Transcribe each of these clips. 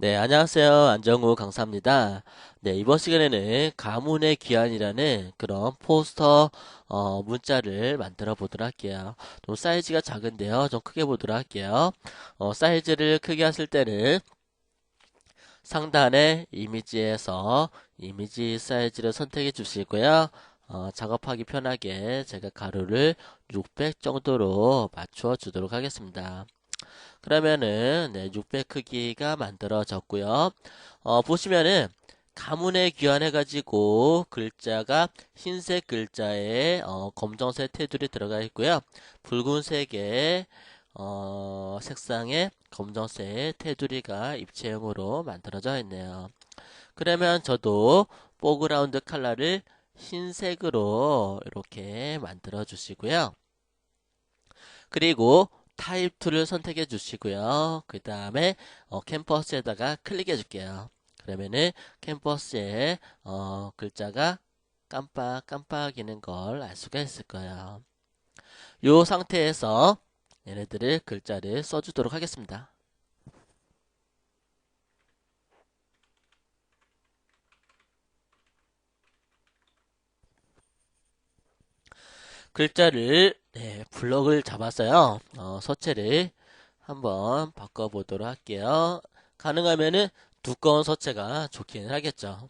네, 안녕하세요. 안정우 강사입니다. 네, 이번 시간에는 가문의 귀환이라는 그런 포스터 어, 문자를 만들어 보도록 할게요. 좀 사이즈가 작은데요. 좀 크게 보도록 할게요. 어, 사이즈를 크게 하실 때는 상단의 이미지에서 이미지 사이즈를 선택해 주시고요. 어, 작업하기 편하게 제가 가로를 600 정도로 맞춰 주도록 하겠습니다. 그러면은 네, 600 크기가 만들어졌고요. 어, 보시면은 가문에 귀환해가지고 글자가 흰색 글자에 어, 검정색 테두리 들어가 있고요. 붉은색의 어, 색상의 검정색 테두리가 입체형으로 만들어져 있네요. 그러면 저도 포그라운드 컬러를 흰색으로 이렇게 만들어 주시고요. 그리고 타입 툴을 선택해 주시고요. 그 다음에 어, 캠퍼스에다가 클릭해 줄게요. 그러면은 캠퍼스에 어, 글자가 깜빡깜빡이는 걸 알 수가 있을 거예요. 이 상태에서 얘네들을 글자를 써주도록 하겠습니다. 글자를 네, 블럭을 잡았어요. 어, 서체를 한번 바꿔보도록 할게요. 가능하면은 두꺼운 서체가 좋기는 하겠죠.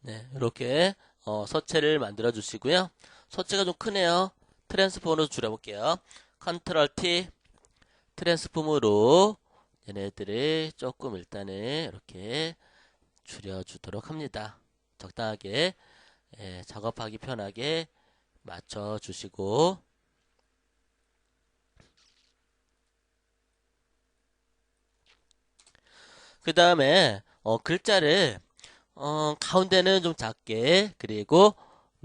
네, 이렇게 어, 서체를 만들어 주시고요. 서체가 좀 크네요. 트랜스폼으로 줄여볼게요. 컨트롤 T 트랜스폼으로 얘네들을 조금 일단은 이렇게 줄여주도록 합니다. 적당하게 예, 작업하기 편하게 맞춰주시고 그 다음에 어, 글자를 어, 가운데는 좀 작게 그리고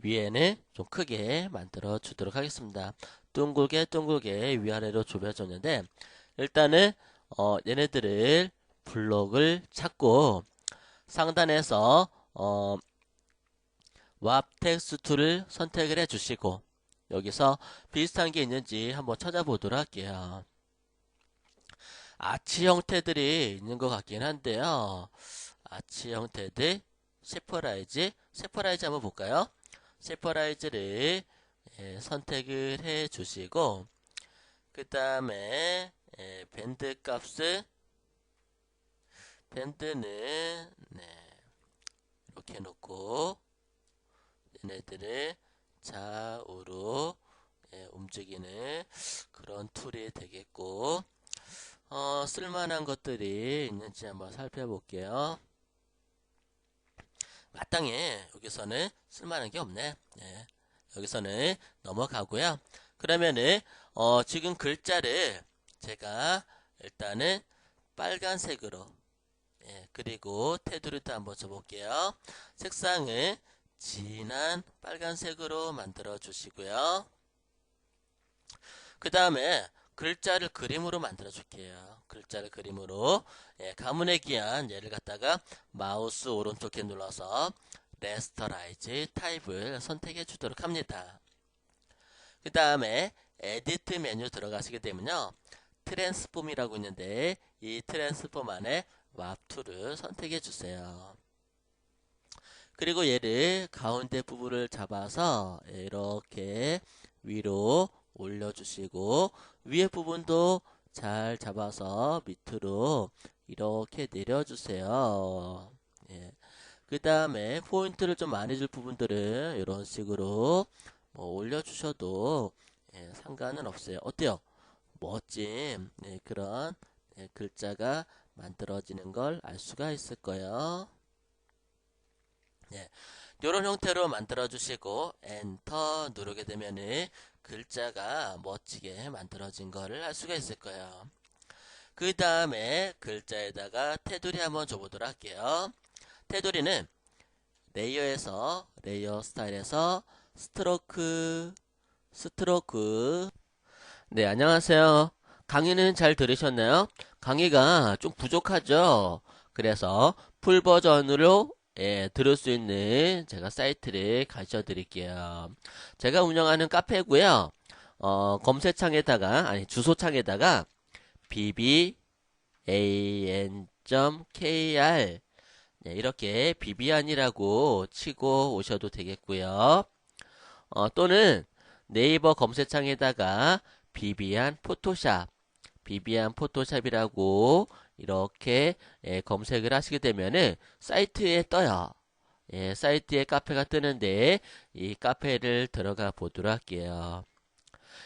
위에는 좀 크게 만들어 주도록 하겠습니다. 둥글게 둥글게 위아래로 좁혀줬는데 일단은 어, 얘네들을 블록을 찾고 상단에서 어, 왑 텍스트를 선택을 해 주시고 여기서 비슷한 게 있는지 한번 찾아보도록 할게요. 아치 형태들이 있는 것 같긴 한데요. 아치 형태들 세퍼라이즈 세퍼라이즈 한번 볼까요? 세퍼라이즈를 예, 선택을 해 주시고 그 다음에 예, 밴드 값을 밴드는 네, 이렇게 놓고 얘네들을 좌우로 예, 움직이는 그런 툴이 되겠고 어, 쓸만한 것들이 있는지 한번 살펴볼게요. 마땅해 여기서는 쓸만한 게 없네. 예. 여기서는 넘어가고요. 그러면은 어, 지금 글자를 제가 일단은 빨간색으로 예, 그리고 테두리도 한번 줘볼게요. 색상을 진한 빨간색으로 만들어 주시고요. 그 다음에 글자를 그림으로 만들어 줄게요. 글자를 그림으로 예, 가문에 기한 얘를 갖다가 마우스 오른쪽 에 눌러서 레스터라이즈 타입을 선택해 주도록 합니다. 그 다음에 에디트 메뉴 들어가시게 되면요. 트랜스폼이라고 있는데 이 트랜스폼 안에 왑 툴을 선택해 주세요. 그리고 얘를 가운데 부분을 잡아서 이렇게 위로 올려주시고 위에 부분도 잘 잡아서 밑으로 이렇게 내려주세요. 예. 그 다음에 포인트를 좀 많이 줄 부분들은 이런 식으로 뭐 올려주셔도 예, 상관은 없어요. 어때요? 멋진 네, 그런 네, 글자가 만들어지는 걸 알 수가 있을 거예요. 네, 이런 형태로 만들어 주시고 엔터 누르게 되면은 글자가 멋지게 만들어진 거를 알 수가 있을 거예요. 그 다음에 글자에다가 테두리 한번 줘보도록 할게요. 테두리는 레이어에서 레이어 스타일에서 스트로크 스트로크 네 안녕하세요 강의는 잘 들으셨나요? 강의가 좀 부족하죠? 그래서 풀 버전으로 예, 들을 수 있는 제가 사이트를 가르쳐 드릴게요. 제가 운영하는 카페고요. 어, 검색창에다가 아니 주소창에다가 bban.kr 네, 이렇게 비비안이라고 치고 오셔도 되겠고요. 어, 또는 네이버 검색창에다가 비비안 포토샵, 비비안 포토샵이라고 이렇게 예, 검색을 하시게 되면은 사이트에 떠요. 예, 사이트에 카페가 뜨는데 이 카페를 들어가 보도록 할게요.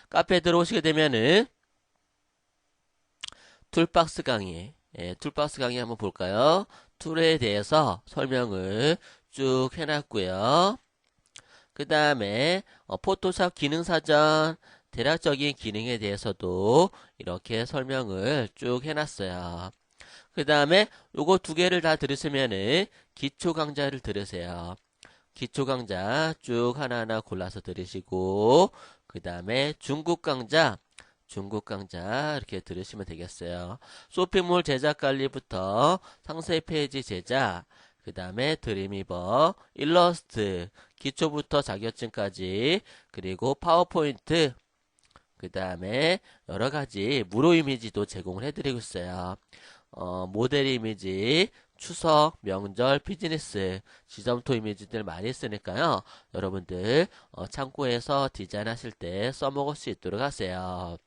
카페에 들어오시게 되면은 툴박스 강의, 예, 툴박스 강의 한번 볼까요? 툴에 대해서 설명을 쭉 해놨고요. 그 다음에 어, 포토샵 기능 사전 대략적인 기능에 대해서도 이렇게 설명을 쭉 해놨어요. 그 다음에 요거 두 개를 다 들으시면은 기초 강좌를 들으세요. 기초 강좌 쭉 하나하나 골라서 들으시고 그 다음에 중국 강좌 중국 강좌 이렇게 들으시면 되겠어요. 쇼핑몰 제작 관리부터 상세 페이지 제작, 그 다음에 드림이버, 일러스트, 기초부터 자격증까지, 그리고 파워포인트, 그 다음에 여러 가지 무료 이미지도 제공을 해드리고 있어요. 어, 모델 이미지, 추석, 명절, 비즈니스, 지점토 이미지들 많이 쓰니까요. 여러분들 어, 참고해서 디자인하실 때 써먹을 수 있도록 하세요.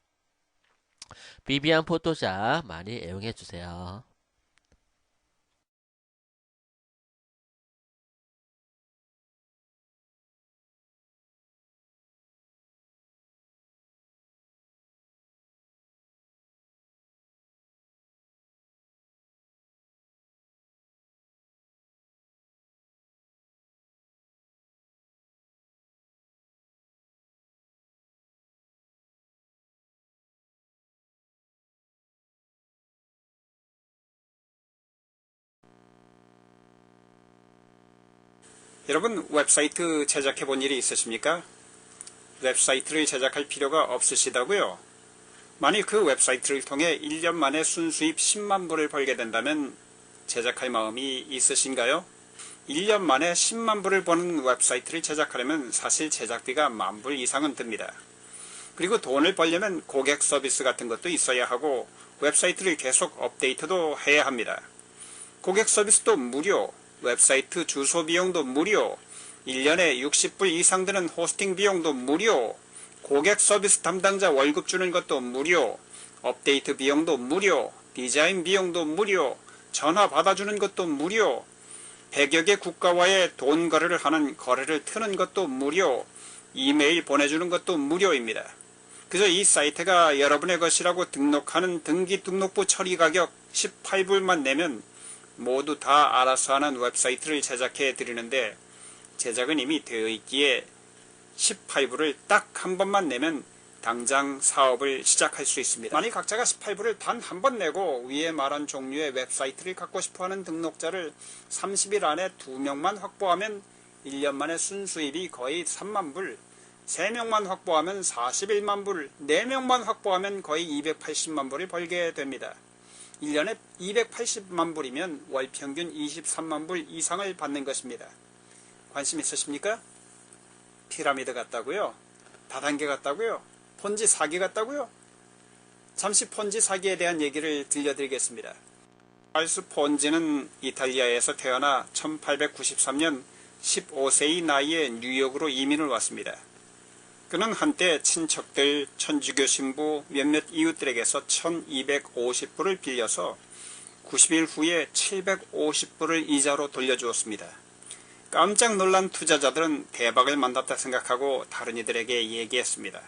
비비안 포토샵 많이 애용해 주세요. 여러분 웹사이트 제작해 본 일이 있으십니까? 웹사이트를 제작할 필요가 없으시다고요? 만일 그 웹사이트를 통해 1년 만에 순수입 10만 불을 벌게 된다면 제작할 마음이 있으신가요? 1년 만에 10만 불을 버는 웹사이트를 제작하려면 사실 제작비가 만 불 이상은 듭니다. 그리고 돈을 벌려면 고객 서비스 같은 것도 있어야 하고 웹사이트를 계속 업데이트도 해야 합니다. 고객 서비스도 무료, 웹사이트 주소 비용도 무료, 1년에 60불 이상 드는 호스팅 비용도 무료, 고객 서비스 담당자 월급 주는 것도 무료, 업데이트 비용도 무료, 디자인 비용도 무료, 전화 받아주는 것도 무료, 100여 개 국가와의 돈 거래를 하는 거래를 트는 것도 무료, 이메일 보내주는 것도 무료입니다. 그저 이 사이트가 여러분의 것이라고 등록하는 등기 등록부 처리 가격 18불만 내면 모두 다 알아서 하는 웹사이트를 제작해 드리는데 제작은 이미 되어 있기에 18불을 딱한 번만 내면 당장 사업을 시작할 수 있습니다. 만약 각자가 18불을 단한 번 내고 위에 말한 종류의 웹사이트를 갖고 싶어하는 등록자를 30일 안에 2명만 확보하면 1년 만에 순수입이 거의 3만 불 3명만 확보하면 41만 불, 4명만 확보하면 거의 280만 불을 벌게 됩니다. 1년에 280만 불이면 월 평균 23만 불 이상을 받는 것입니다. 관심 있으십니까? 피라미드 같다고요? 다단계 같다고요? 폰지 사기 같다고요? 잠시 폰지 사기에 대한 얘기를 들려드리겠습니다. 알스 폰지는 이탈리아에서 태어나 1893년 15세의 나이에 뉴욕으로 이민을 왔습니다. 그는 한때 친척들, 천주교 신부, 몇몇 이웃들에게서 1250불을 빌려서 90일 후에 750불을 이자로 돌려주었습니다. 깜짝 놀란 투자자들은 대박을 만났다 생각하고 다른 이들에게 얘기했습니다.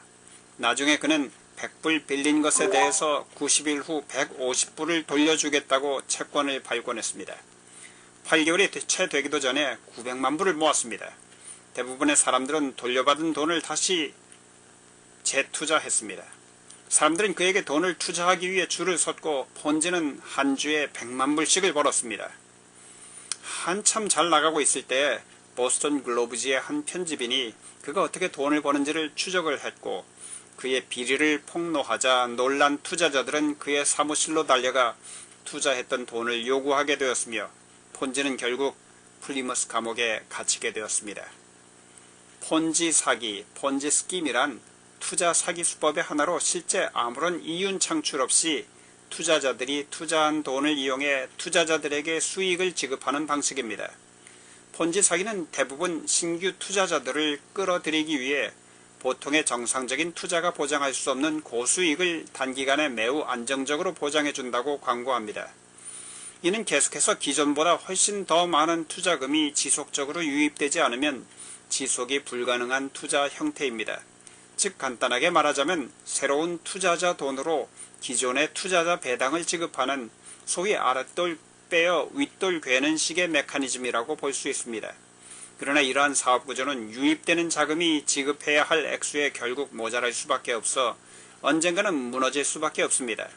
나중에 그는 100불 빌린 것에 대해서 90일 후 150불을 돌려주겠다고 채권을 발권했습니다. 8개월이 채 되기도 전에 900만 불을 모았습니다. 대부분의 사람들은 돌려받은 돈을 다시 재투자했습니다. 사람들은 그에게 돈을 투자하기 위해 줄을 섰고 폰지는 한 주에 100만 불씩을 벌었습니다. 한참 잘 나가고 있을 때 보스턴 글로브지의 한 편집인이 그가 어떻게 돈을 버는지를 추적을 했고 그의 비리를 폭로하자 놀란 투자자들은 그의 사무실로 달려가 투자했던 돈을 요구하게 되었으며 폰지는 결국 플리머스 감옥에 갇히게 되었습니다. 폰지 사기, 폰지 스킴이란 투자 사기 수법의 하나로 실제 아무런 이윤 창출 없이 투자자들이 투자한 돈을 이용해 투자자들에게 수익을 지급하는 방식입니다. 폰지 사기는 대부분 신규 투자자들을 끌어들이기 위해 보통의 정상적인 투자가 보장할 수 없는 고수익을 단기간에 매우 안정적으로 보장해 준다고 광고합니다. 이는 계속해서 기존보다 훨씬 더 많은 투자금이 지속적으로 유입되지 않으면 지속이 불가능한 투자 형태입니다. 즉 간단하게 말하자면 새로운 투자자 돈으로 기존의 투자자 배당을 지급하는 소위 아랫돌 빼어 윗돌 괴는 식의 메커니즘이라고 볼 수 있습니다. 그러나 이러한 사업 구조는 유입되는 자금이 지급해야 할 액수에 결국 모자랄 수밖에 없어 언젠가는 무너질 수밖에 없습니다.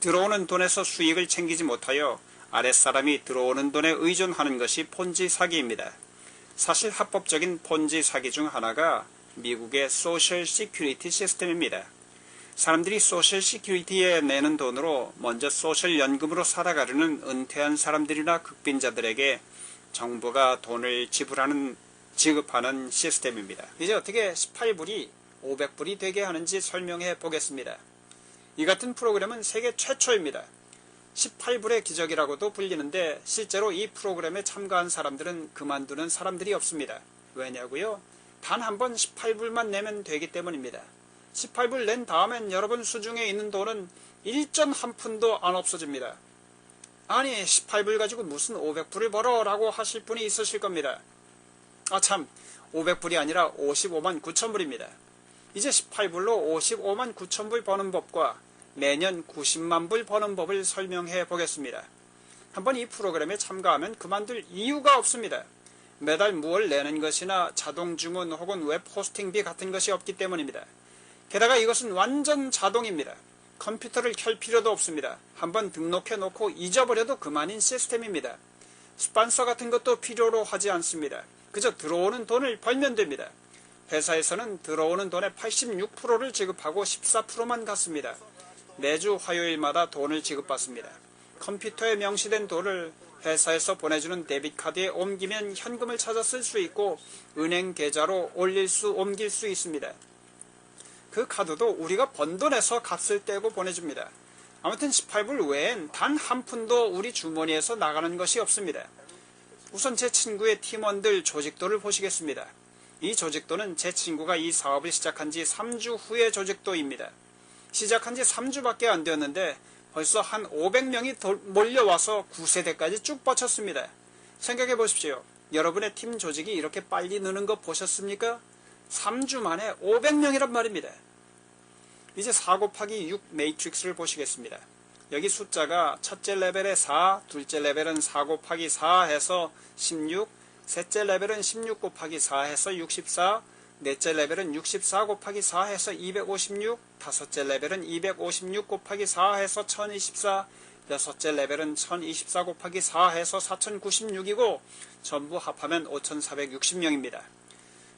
들어오는 돈에서 수익을 챙기지 못하여 아랫사람이 들어오는 돈에 의존하는 것이 폰지 사기입니다. 사실 합법적인 폰지 사기 중 하나가 미국의 소셜 시큐리티 시스템입니다. 사람들이 소셜 시큐리티에 내는 돈으로 먼저 소셜 연금으로 살아가려는 은퇴한 사람들이나 극빈자들에게 정부가 돈을 지불하는 지급하는 시스템입니다. 이제 어떻게 18불이 500불이 되게 하는지 설명해 보겠습니다. 이 같은 프로그램은 세계 최초입니다. 18불의 기적이라고도 불리는데 실제로 이 프로그램에 참가한 사람들은 그만두는 사람들이 없습니다. 왜냐고요? 단 한 번 18불만 내면 되기 때문입니다. 18불 낸 다음엔 여러분 수중에 있는 돈은 일전 한 푼도 안 없어집니다. 아니 18불 가지고 무슨 500불을 벌어 라고 하실 분이 있으실 겁니다. 아참 500불이 아니라 55만 9천불입니다. 이제 18불로 55만 9천불 버는 법과 매년 90만 불 버는 법을 설명해 보겠습니다. 한번 이 프로그램에 참가하면 그만둘 이유가 없습니다. 매달 무월 내는 것이나 자동 주문 혹은 웹 호스팅비 같은 것이 없기 때문입니다. 게다가 이것은 완전 자동입니다. 컴퓨터를 켤 필요도 없습니다. 한번 등록해 놓고 잊어버려도 그만인 시스템입니다. 스판서 같은 것도 필요로 하지 않습니다. 그저 들어오는 돈을 벌면 됩니다. 회사에서는 들어오는 돈의 86%를 지급하고 14%만 갖습니다. 매주 화요일마다 돈을 지급받습니다. 컴퓨터에 명시된 돈을 회사에서 보내주는 데비카드에 옮기면 현금을 찾아 쓸 수 있고 은행 계좌로 올릴 수 옮길 수 있습니다. 그 카드도 우리가 번 돈에서 값을 떼고 보내줍니다. 아무튼 18불 외엔 단 한 푼도 우리 주머니에서 나가는 것이 없습니다. 우선 제 친구의 팀원들 조직도를 보시겠습니다. 이 조직도는 제 친구가 이 사업을 시작한 지 3주 후의 조직도입니다. 시작한 지 3주밖에 안 되었는데 벌써 한 500명이 몰려와서 9세대까지 쭉 뻗쳤습니다. 생각해 보십시오. 여러분의 팀 조직이 이렇게 빨리 느는 거 보셨습니까? 3주 만에 500명이란 말입니다. 이제 4 곱하기 6 매트릭스를 보시겠습니다. 여기 숫자가 첫째 레벨에 4, 둘째 레벨은 4 곱하기 4 해서 16, 셋째 레벨은 16 곱하기 4 해서 64, 넷째 레벨은 64 곱하기 4 해서 256, 다섯째 레벨은 256 곱하기 4 해서 1024, 여섯째 레벨은 1024 곱하기 4 해서 4096이고 전부 합하면 5460명입니다.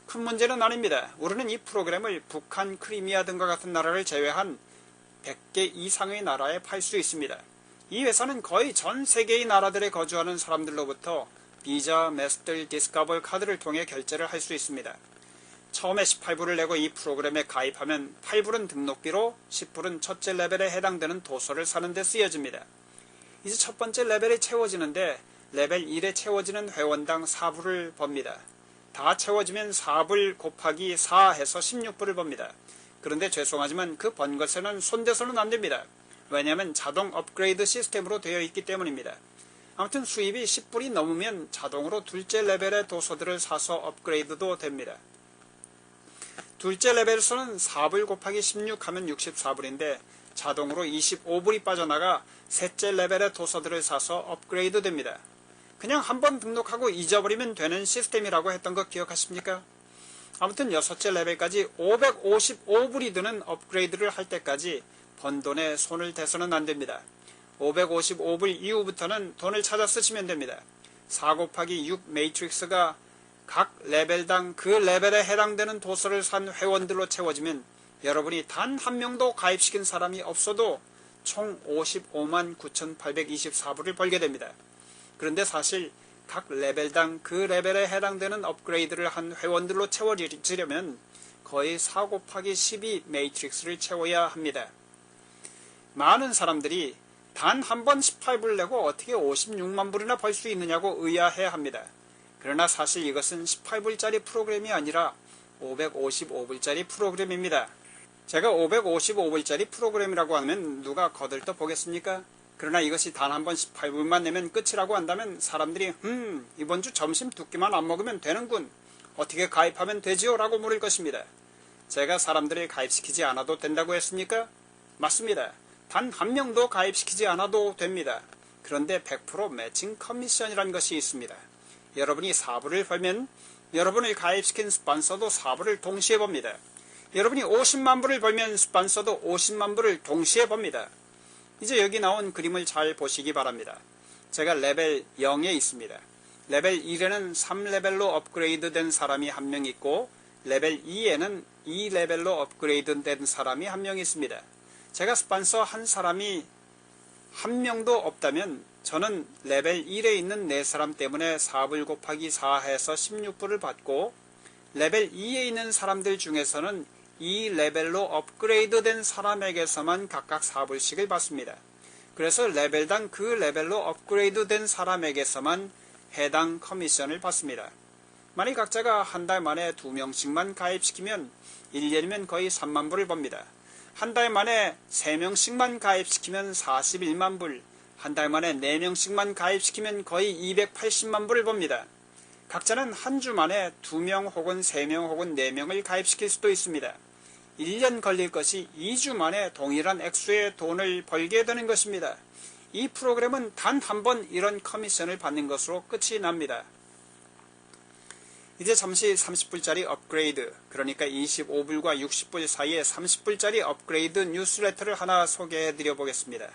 큰 문제는 아닙니다. 우리는 이 프로그램을 북한, 크리미아 등과 같은 나라를 제외한 100개 이상의 나라에 팔 수 있습니다. 이 회사는 거의 전 세계의 나라들에 거주하는 사람들로부터 비자, 메스들, 디스카버 카드를 통해 결제를 할 수 있습니다. 처음에 18불을 내고 이 프로그램에 가입하면 8불은 등록비로 10불은 첫째 레벨에 해당되는 도서를 사는 데 쓰여집니다. 이제 첫 번째 레벨이 채워지는데 레벨 1에 채워지는 회원당 4불을 법니다. 다 채워지면 4불 곱하기 4 해서 16불을 법니다. 그런데 죄송하지만 그 번 것에는 손대서는 안됩니다. 왜냐하면 자동 업그레이드 시스템으로 되어 있기 때문입니다. 아무튼 수입이 10불이 넘으면 자동으로 둘째 레벨의 도서들을 사서 업그레이드도 됩니다. 둘째 레벨에서는 4불 곱하기 16 하면 64불인데 자동으로 25불이 빠져나가 셋째 레벨의 도서들을 사서 업그레이드 됩니다. 그냥 한번 등록하고 잊어버리면 되는 시스템이라고 했던 거 기억하십니까? 아무튼 여섯째 레벨까지 555불이 드는 업그레이드를 할 때까지 번 돈에 손을 대서는 안 됩니다. 555불 이후부터는 돈을 찾아 쓰시면 됩니다. 4 곱하기 6 매트릭스가 각 레벨당 그 레벨에 해당되는 도서를 산 회원들로 채워지면 여러분이 단 한 명도 가입시킨 사람이 없어도 총 55만 9,824불을 벌게 됩니다. 그런데 사실 각 레벨당 그 레벨에 해당되는 업그레이드를 한 회원들로 채워지려면 거의 4 곱하기 12 메이트릭스를 채워야 합니다. 많은 사람들이 단 한 번 18불 내고 어떻게 56만 불이나 벌 수 있느냐고 의아해 합니다. 그러나 사실 이것은 18불짜리 프로그램이 아니라 555불짜리 프로그램입니다. 제가 555불짜리 프로그램이라고 하면 누가 거들떠 보겠습니까? 그러나 이것이 단 한 번 18불만 내면 끝이라고 한다면 사람들이 음 이번 주 점심 두 끼만 안 먹으면 되는군. 어떻게 가입하면 되지요? 라고 물을 것입니다. 제가 사람들을 가입시키지 않아도 된다고 했습니까? 맞습니다. 단 한 명도 가입시키지 않아도 됩니다. 그런데 100% 매칭 커미션이라는 것이 있습니다. 여러분이 4불을 벌면 여러분을 가입시킨 스폰서도 4불을 동시에 법니다. 여러분이 50만 불을 벌면 스폰서도 50만 불을 동시에 법니다. 이제 여기 나온 그림을 잘 보시기 바랍니다. 제가 레벨 0에 있습니다. 레벨 1에는 3레벨로 업그레이드 된 사람이 한 명 있고 레벨 2에는 2레벨로 업그레이드 된 사람이 한 명 있습니다. 제가 스폰서 한 사람이 한 명도 없다면 저는 레벨 1에 있는 4사람 때문에 4불 곱하기 4 해서 16불을 받고 레벨 2에 있는 사람들 중에서는 이 레벨로 업그레이드 된 사람에게서만 각각 4불씩을 받습니다. 그래서 레벨당 그 레벨로 업그레이드 된 사람에게서만 해당 커미션을 받습니다. 만약 각자가 한 달 만에 두 명씩만 가입시키면 1년이면 거의 3만 불을 법니다. 한 달 만에 3명씩만 가입시키면 41만 불, 한 달 만에 4명씩만 가입시키면 거의 280만 불을 법니다. 각자는 한 주 만에 2명 혹은 3명 혹은 4명을 가입시킬 수도 있습니다. 1년 걸릴 것이 2주 만에 동일한 액수의 돈을 벌게 되는 것입니다. 이 프로그램은 단 한 번 이런 커미션을 받는 것으로 끝이 납니다. 이제 잠시 30불짜리 업그레이드, 그러니까 25불과 60불 사이에 30불짜리 업그레이드 뉴스레터를 하나 소개해 드려 보겠습니다.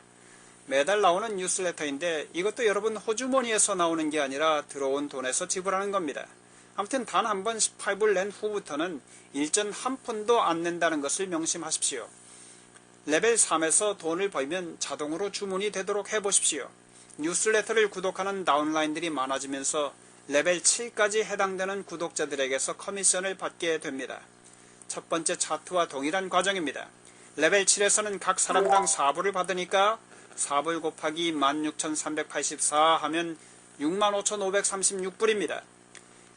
매달 나오는 뉴스레터인데 이것도 여러분 호주머니에서 나오는 게 아니라 들어온 돈에서 지불하는 겁니다. 아무튼 단 한 번 18불 낸 후부터는 일전 한 푼도 안 낸다는 것을 명심하십시오. 레벨 3에서 돈을 벌면 자동으로 주문이 되도록 해보십시오. 뉴스레터를 구독하는 다운라인들이 많아지면서 레벨 7까지 해당되는 구독자들에게서 커미션을 받게 됩니다. 첫 번째 차트와 동일한 과정입니다. 레벨 7에서는 각 사람당 4불을 받으니까 4불 곱하기 16,384 하면 65,536불입니다.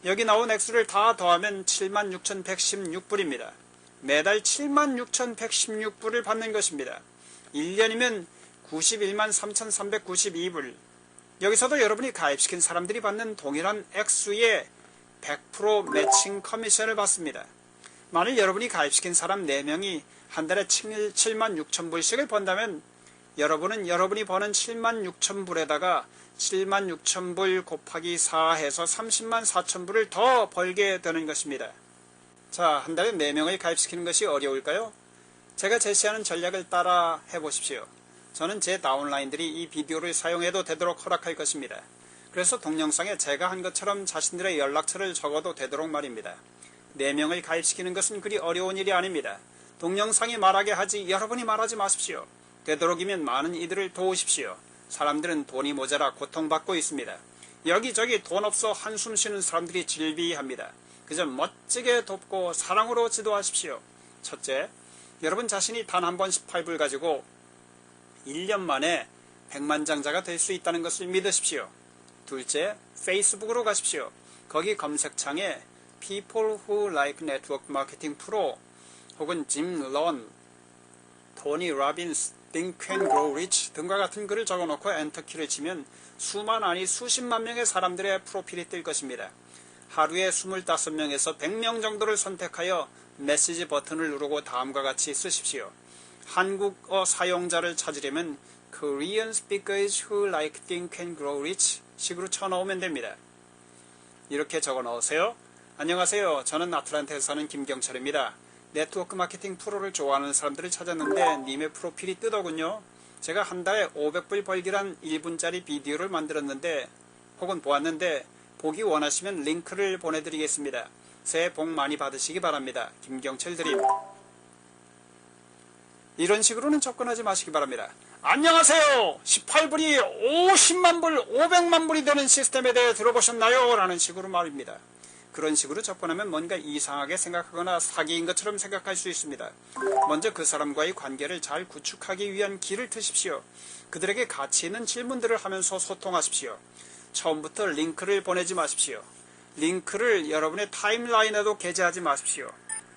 여기 나온 액수를 다 더하면 76,116불입니다. 매달 76,116불을 받는 것입니다. 1년이면 91만 3,392불. 여기서도 여러분이 가입시킨 사람들이 받는 동일한 액수의 100% 매칭 커미션을 받습니다. 만일 여러분이 가입시킨 사람 4명이 한 달에 7만 6천 불씩을 번다면 여러분은 여러분이 버는 7만 6천 불에다가 7만 6천 불 곱하기 4 해서 30만 4천 불을 더 벌게 되는 것입니다. 자, 한 달에 4명을 가입시키는 것이 어려울까요? 제가 제시하는 전략을 따라 해보십시오. 저는 제 다운라인들이 이 비디오를 사용해도 되도록 허락할 것입니다. 그래서 동영상에 제가 한 것처럼 자신들의 연락처를 적어도 되도록 말입니다. 4명을 가입시키는 것은 그리 어려운 일이 아닙니다. 동영상이 말하게 하지 여러분이 말하지 마십시오. 되도록이면 많은 이들을 도우십시오. 사람들은 돈이 모자라 고통받고 있습니다. 여기저기 돈 없어 한숨 쉬는 사람들이 질비합니다. 그저 멋지게 돕고 사랑으로 지도하십시오. 첫째, 여러분 자신이 단 한번 18불 가지고 1년 만에 100만장자가 될 수 있다는 것을 믿으십시오. 둘째, 페이스북으로 가십시오. 거기 검색창에 People Who Like Network Marketing Pro 혹은 짐 런, 토니 라빈스, Think and Grow Rich 등과 같은 글을 적어놓고 엔터키를 치면 수만 아니 수십만 명의 사람들의 프로필이 뜰 것입니다. 하루에 25명에서 100명 정도를 선택하여 메시지 버튼을 누르고 다음과 같이 쓰십시오. 한국어 사용자를 찾으려면 Korean speakers who like think and grow rich 식으로 쳐넣으면 됩니다. 이렇게 적어 넣으세요. 안녕하세요. 저는 아틀란타에서 사는 김경철입니다. 네트워크 마케팅 프로를 좋아하는 사람들을 찾았는데 님의 프로필이 뜨더군요. 제가 한 달에 500불 벌기란 1분짜리 비디오를 만들었는데 혹은 보았는데 보기 원하시면 링크를 보내드리겠습니다. 새해 복 많이 받으시기 바랍니다. 김경철 드림. 이런 식으로는 접근하지 마시기 바랍니다. 안녕하세요. 18불이 50만 불, 500만 불이 되는 시스템에 대해 들어보셨나요? 라는 식으로 말입니다. 그런 식으로 접근하면 뭔가 이상하게 생각하거나 사기인 것처럼 생각할 수 있습니다. 먼저 그 사람과의 관계를 잘 구축하기 위한 길을 트십시오. 그들에게 가치 있는 질문들을 하면서 소통하십시오. 처음부터 링크를 보내지 마십시오. 링크를 여러분의 타임라인에도 게재하지 마십시오.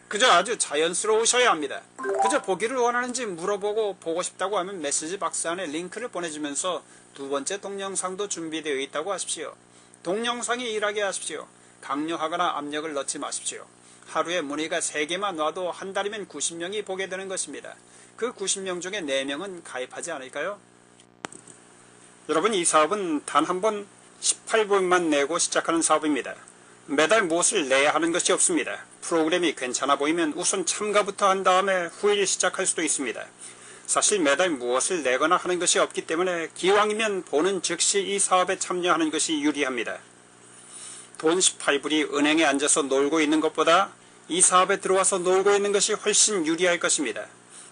그저 아주 자연스러우셔야 합니다. 그저 보기를 원하는지 물어보고 보고 싶다고 하면 메시지 박스 안에 링크를 보내주면서 두 번째 동영상도 준비되어 있다고 하십시오. 동영상이 일하게 하십시오. 강요하거나 압력을 넣지 마십시오. 하루에 문의가 3개만 와도 한 달이면 90명이 보게 되는 것입니다. 그 90명 중에 4명은 가입하지 않을까요? 여러분 이 사업은 단 한 번 18불만 내고 시작하는 사업입니다. 매달 무엇을 내야 하는 것이 없습니다. 프로그램이 괜찮아 보이면 우선 참가부터 한 다음에 후일 시작할 수도 있습니다. 사실 매달 무엇을 내거나 하는 것이 없기 때문에 기왕이면 보는 즉시 이 사업에 참여하는 것이 유리합니다. 돈 18불이 은행에 앉아서 놀고 있는 것보다 이 사업에 들어와서 놀고 있는 것이 훨씬 유리할 것입니다.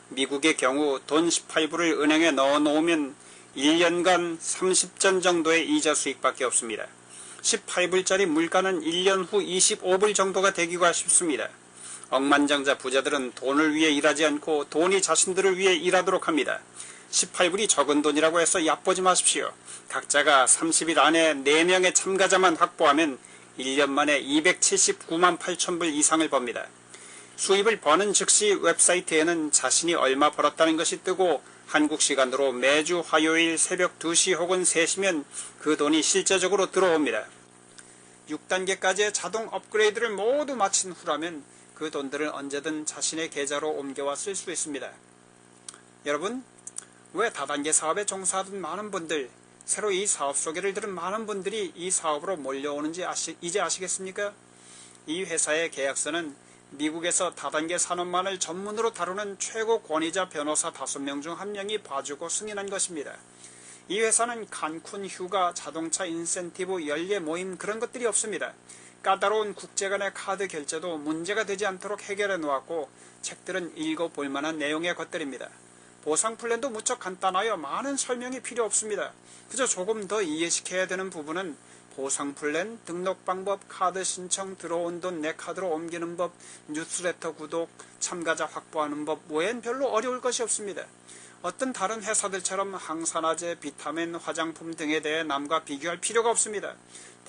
미국의 경우 돈 18불을 은행에 넣어 놓으면 1년간 30전 정도의 이자 수익밖에 없습니다. 18불짜리 물가는 1년 후 25불 정도가 되기가 쉽습니다. 억만장자 부자들은 돈을 위해 일하지 않고 돈이 자신들을 위해 일하도록 합니다. 18불이 적은 돈이라고 해서 얕보지 마십시오. 각자가 30일 안에 4명의 참가자만 확보하면 1년 만에 279만 8천불 이상을 법니다. 수입을 버는 즉시 웹사이트에는 자신이 얼마 벌었다는 것이 뜨고 한국 시간으로 매주 화요일 새벽 2시 혹은 3시면 그 돈이 실제적으로 들어옵니다. 6단계까지의 자동 업그레이드를 모두 마친 후라면 그 돈들을 언제든 자신의 계좌로 옮겨와 쓸 수 있습니다. 여러분, 왜 다단계 사업에 종사하던 많은 분들, 새로 이 사업 소개를 들은 많은 분들이 이 사업으로 몰려오는지 아시, 이제 아시겠습니까? 이 회사의 계약서는 미국에서 다단계 산업만을 전문으로 다루는 최고 권위자 변호사 5명 중 한 명이 봐주고 승인한 것입니다. 이 회사는 칸쿤 휴가, 자동차 인센티브, 연례 모임 그런 것들이 없습니다. 까다로운 국제 간의 카드 결제도 문제가 되지 않도록 해결해 놓았고 책들은 읽어볼 만한 내용의 것들입니다. 보상 플랜도 무척 간단하여 많은 설명이 필요 없습니다. 그저 조금 더 이해시켜야 되는 부분은 보상 플랜, 등록 방법, 카드 신청, 들어온 돈 내 카드로 옮기는 법, 뉴스레터 구독, 참가자 확보하는 법 외엔 별로 어려울 것이 없습니다. 어떤 다른 회사들처럼 항산화제, 비타민, 화장품 등에 대해 남과 비교할 필요가 없습니다.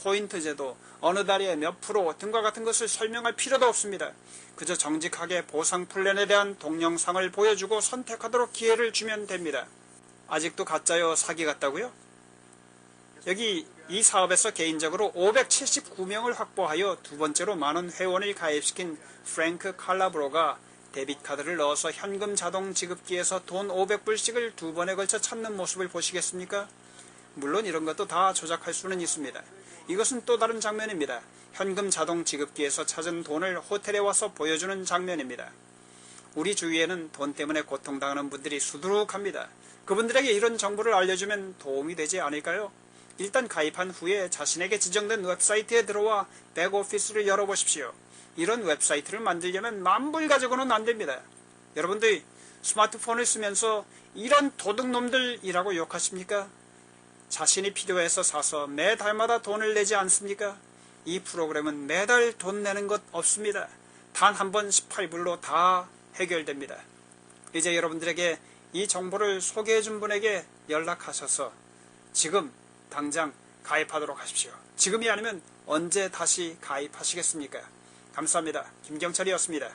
포인트 제도, 어느 달에 몇 프로 등과 같은 것을 설명할 필요도 없습니다. 그저 정직하게 보상 플랜에 대한 동영상을 보여주고 선택하도록 기회를 주면 됩니다. 아직도 가짜요 사기 같다고요? 여기 이 사업에서 개인적으로 579명을 확보하여 두 번째로 많은 회원을 가입시킨 프랭크 칼라브로가 데빗카드를 넣어서 현금 자동 지급기에서 돈 500불씩을 두 번에 걸쳐 찾는 모습을 보시겠습니까? 물론 이런 것도 다 조작할 수는 있습니다. 이것은 또 다른 장면입니다. 현금 자동 지급기에서 찾은 돈을 호텔에 와서 보여주는 장면입니다. 우리 주위에는 돈 때문에 고통당하는 분들이 수두룩합니다. 그분들에게 이런 정보를 알려주면 도움이 되지 않을까요? 일단 가입한 후에 자신에게 지정된 웹사이트에 들어와 백오피스를 열어보십시오. 이런 웹사이트를 만들려면 만불 가지고는 안 됩니다. 여러분들 스마트폰을 쓰면서 이런 도둑놈들이라고 욕하십니까? 자신이 필요해서 사서 매 달마다 돈을 내지 않습니까? 이 프로그램은 매달 돈 내는 것 없습니다. 단 한 번 18불로 다 해결됩니다. 이제 여러분들에게 이 정보를 소개해 준 분에게 연락하셔서 지금 당장 가입하도록 하십시오. 지금이 아니면 언제 다시 가입하시겠습니까? 감사합니다. 김경철이었습니다.